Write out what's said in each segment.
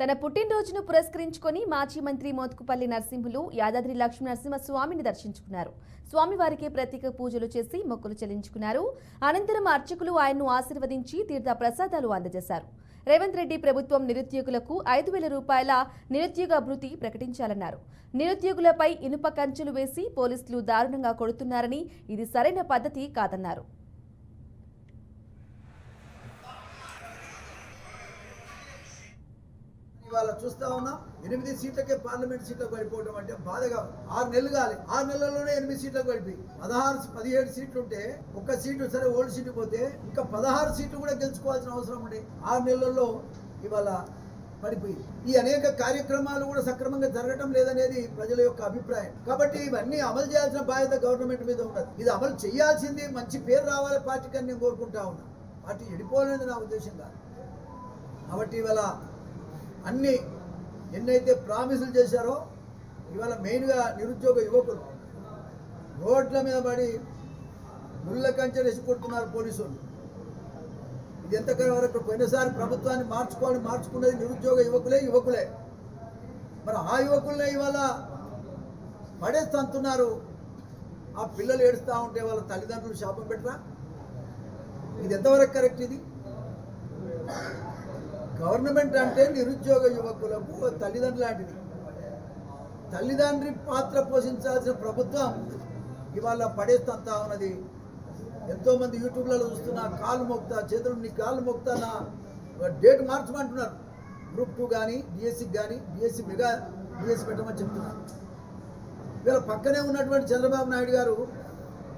తన పుట్టినరోజును పురస్కరించుకొని మాజీ మంత్రి మోత్కుపల్లి నరసింహులు యాదాద్రి లక్ష్మీ నరసింహస్వామిని దర్శించుకున్నారు. స్వామివారికి ప్రత్యేక పూజలు చేసి మొక్కులు చెల్లించుకున్నారు. అనంతరం అర్చకులు ఆయన్ను ఆశీర్వదించి తీర్థ ప్రసాదాలు అందజేశారు. రేవంత్ రెడ్డి ప్రభుత్వం నిరుద్యోగులకు ఐదు వేల రూపాయల నిరుద్యోగ అభివృద్ధి ప్రకటించాలన్నారు. నిరుద్యోగులపై ఇనుప కంచెలు వేసి పోలీసులు దారుణంగా కొడుతున్నారని ఇది సరైన పద్ధతి కాదన్నారు. ఇవాళ చూస్తా ఉన్నాం. ఎనిమిది సీట్లకే పార్లమెంట్ సీట్లకు పడిపోవడం అంటే బాధగా ఆరు నెలలు కాలి. ఆరు నెలల్లోనే ఎనిమిది సీట్లకు పడిపోయి పదహారు పదిహేడు సీట్లు ఉంటే ఒక్క సీటు సరే ఓల్డ్ సీటు పోతే ఇంకా పదహారు సీట్లు కూడా గెలుచుకోవాల్సిన అవసరం ఉండే. ఆరు నెలల్లో ఇవాళ పడిపోయి. ఈ అనేక కార్యక్రమాలు కూడా సక్రమంగా జరగటం లేదనేది ప్రజల యొక్క అభిప్రాయం. కాబట్టి ఇవన్నీ అమలు చేయాల్సిన బాధ్యత గవర్నమెంట్ మీద ఉండదు ఇది అమలు చేయాల్సింది మంచి పేరు రావాలి పార్టీకి అని నేను కోరుకుంటా ఉన్నా. పార్టీ ఎడిపోలేదు నా ఉద్దేశం కాదు. కాబట్టి ఇవాళ అన్ని ఎన్నైతే ప్రామిసులు చేశారో ఇవాళ మెయిన్గా నిరుద్యోగ యువకులు రోడ్ల మీద పడి ముళ్ళ కంచె కొడుతున్నారు పోలీసులు. ఇది ఎంతకాలం వరకు? పోయినసారి ప్రభుత్వాన్ని మార్చుకోవాలి మార్చుకునేది నిరుద్యోగ యువకులే యువకులే. మరి ఆ యువకులనే ఇవాళ పడేస్తుంటున్నారు ఆ పిల్లలు ఏడుస్తూ ఉంటే వాళ్ళ తల్లిదండ్రులు శాపం పెట్టరా? ఇది ఎంతవరకు కరెక్ట్ ఇది? గవర్నమెంట్ అంటే నిరుద్యోగ యువకులకు తల్లిదండ్రులు లాంటిది. తల్లిదండ్రి పాత్ర పోషించాల్సిన ప్రభుత్వం ఇవాళ పడేస్తంతా ఉన్నది. ఎంతోమంది యూట్యూబ్లలో చూస్తున్నా కాలు మోక్తా చేతులు నీ కాలు మోక్తా నా డేట్ మార్చమంటున్నారు. గ్రూప్ టూ కానీ డిఎస్సికి కానీ బీఎస్సీ మెగా బీఎస్సీ పెట్టమని చెప్తున్నారు. వీళ్ళ పక్కనే ఉన్నటువంటి చంద్రబాబు నాయుడు గారు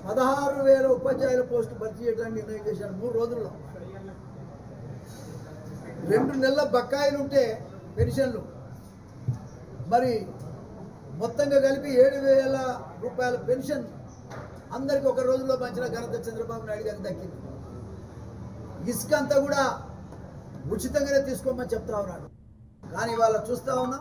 పదహారు వేల ఉపాధ్యాయుల పోస్టు భర్తీ చేయడానికి నిర్ణయం చేశారు మూడు రోజుల్లో. రెండు నెలల బకాయిలు ఉంటే పెన్షన్లు. మరి మొత్తంగా కలిపి ఏడు వేల రూపాయల పెన్షన్ అందరికి ఒక రోజులో పంచిన ఘనత చంద్రబాబు నాయుడు గారికి దక్కింది. ఇసుక అంతా కూడా ఉచితంగానే తీసుకోమని చెప్తా ఉన్నాడు. కానీ ఇవాళ చూస్తా ఉన్నా